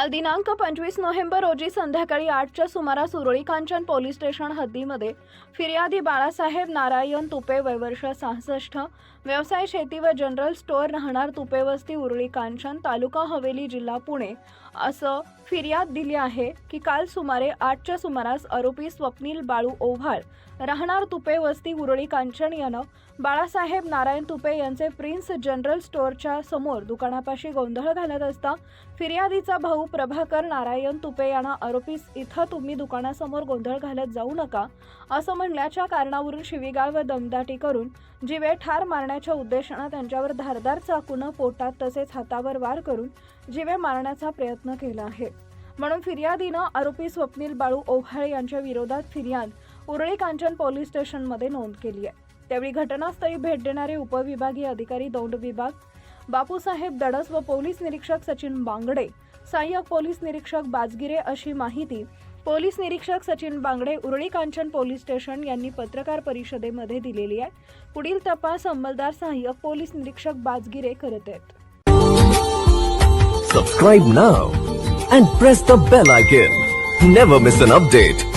काल दिनांक पंचवीस नोव्हेंबर रोजी संध्याकाळी आठच्या सुमारास उरळी कांचन पोलीस स्टेशन हद्दीमध्ये फिर्यादी बाळासाहेब नारायण तुपे वयवर्ष सहासष्ट व्यवसाय शेती व जनरल स्टोअर राहणार तुपे वस्ती उरळी कांचन तालुका हवेली जिल्हा पुणे असं फिर्याद दिली आहे की काल सुमारे आठच्या सुमारास आरोपी स्वप्नील बाळू ओव्हाळ राहणार तुपे वस्ती उरळी कांचन यानं बाळासाहेब नारायण तुपे यांचे प्रिन्स जनरल स्टोअरच्या समोर दुकानापाशी गोंधळ घालत असता फिर्यादीचा भाऊ प्रभाकर नारायण तुपे यांना आरोपीस इथं तुम्ही दुकानासमोर गोंधळ घालत जाऊ नका असं म्हणल्याच्या कारणावरून शिवीगाळ व दमदाटी करून जीवे ठार मारण्याच्या उद्देशानं त्यांच्यावर धारदार चाकूनं पोटात तसेच हातावर वार करून जीवे मारण्याचा प्रयत्न केला आहे. म्हणून फिर्यादीनं आरोपी स्वप्नील बाळू ओव्हाळ यांच्या विरोधात फिर्याद उरळी कांचन पोलीस स्टेशनमध्ये नोंद केली आहे. त्यावेळी घटनास्थळी भेट देणारे उपविभागीय अधिकारी दौंड विभाग बापूसाहेब दडस व पोलीस निरीक्षक सचिन बांगडे सहाय्यक पोलीस निरीक्षक बाजगिरे अशी माहिती पोलीस निरीक्षक सचिन बांगडे उरळी कांचन पोलीस स्टेशन यांनी पत्रकार परिषदेमध्ये दिलेली आहे. पुढील तपास अंमलदार सहाय्यक पोलीस निरीक्षक बाजगिरे करत आहेत. Subscribe now and press the bell icon never miss an update